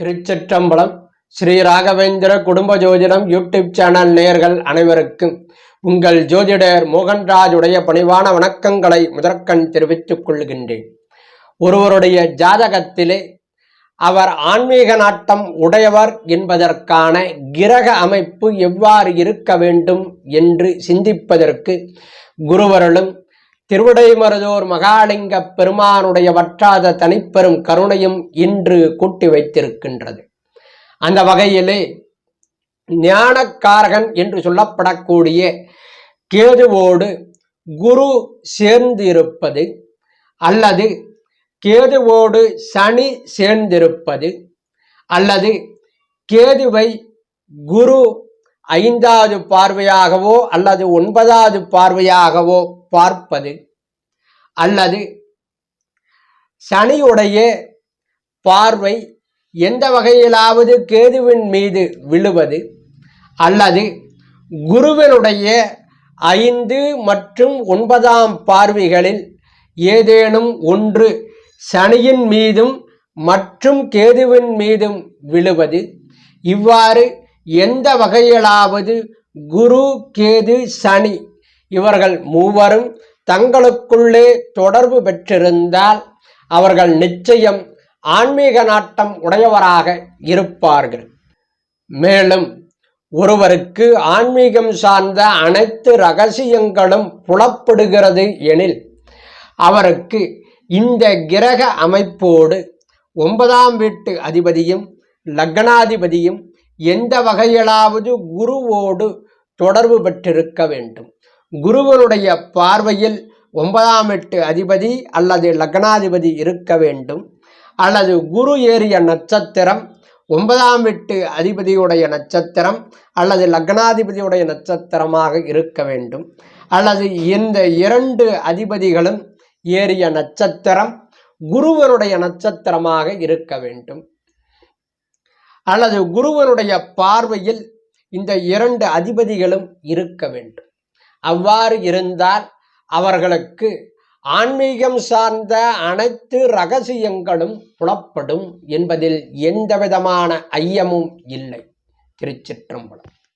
திருச்சிற்றம்பலம் ஸ்ரீ ராகவேந்திர குடும்ப ஜோதிடம் YouTube channel நேயர்கள் அனைவருக்கும் உங்கள் ஜோதிடர் மோகன்ராஜுடைய பணிவான வணக்கங்களை முதற்கண் தெரிவித்துக் கொள்கின்றேன். ஒருவருடைய ஜாதகத்திலே அவர் ஆன்மீக நாட்டம் உடையவர் என்பதற்கான கிரக அமைப்பு எவ்வாறு இருக்க வேண்டும் என்று சிந்திப்பதற்கு குருவருளும் திருவிடைமருதோர் மகாலிங்க பெருமானுடைய வற்றாத தனிப்பெரும் கருணையும் இன்று கூட்டி வைத்திருக்கின்றது. அந்த வகையிலே ஞானக்காரகன் என்று சொல்லப்படக்கூடிய கேதுவோடு குரு சேர்ந்திருப்பது அல்லது கேதுவோடு சனி சேர்ந்திருப்பது அல்லது கேதுவை குரு ஐந்தாவது பார்வையாகவோ அல்லது ஒன்பதாவது பார்வையாகவோ பார்ப்பது அல்லது சனியுடைய பார்வை எந்த வகையிலாவது கேதுவின் மீது விழுவது அல்லது குருவினுடைய ஐந்து மற்றும் ஒன்பதாம் பார்வைகளில் ஏதேனும் ஒன்று சனியின் மீதும் மற்றும் கேதுவின் மீதும் விழுவது இவ்வாறு எந்த வகையிலாவது குரு கேது சனி இவர்கள் மூவரும் தங்களுக்குள்ளே தொடர்பு பெற்றிருந்தால் அவர்கள் நிச்சயம் ஆன்மீக நாட்டம் உடையவராக இருப்பார்கள். மேலும் ஒருவருக்கு ஆன்மீகம் சார்ந்த அனைத்து ரகசியங்களும் புலப்படுகிறது எனில் அவருக்கு இந்த கிரக அமைப்போடு ஒன்பதாம் வீட்டு அதிபதியும் லக்னாதிபதியும் எந்த வகையிலாவது குருவோடு தொடர்பு பெற்றிருக்க வேண்டும். குருவனுடைய பார்வையில் ஒன்பதாம் எட்டு அதிபதி அல்லது லக்னாதிபதி இருக்க வேண்டும். அல்லது குரு ஏறிய நட்சத்திரம் ஒன்பதாம் எட்டு அதிபதியுடைய நட்சத்திரம் அல்லது லக்னாதிபதியுடைய நட்சத்திரமாக இருக்க வேண்டும். அல்லது இந்த இரண்டு அதிபதிகளும் ஏறிய நட்சத்திரம் குருவனுடைய நட்சத்திரமாக இருக்க வேண்டும். அல்லது குருவனுடைய பார்வையில் இந்த இரண்டு அதிபதிகளும் இருக்க வேண்டும். அவ்வாறு இருந்தால் அவர்களுக்கு ஆன்மீகம் சார்ந்த அனைத்து ரகசியங்களும் புலப்படும் என்பதில் எந்தவிதமான ஐயமும் இல்லை. திருச்சிற்றம்பலம்.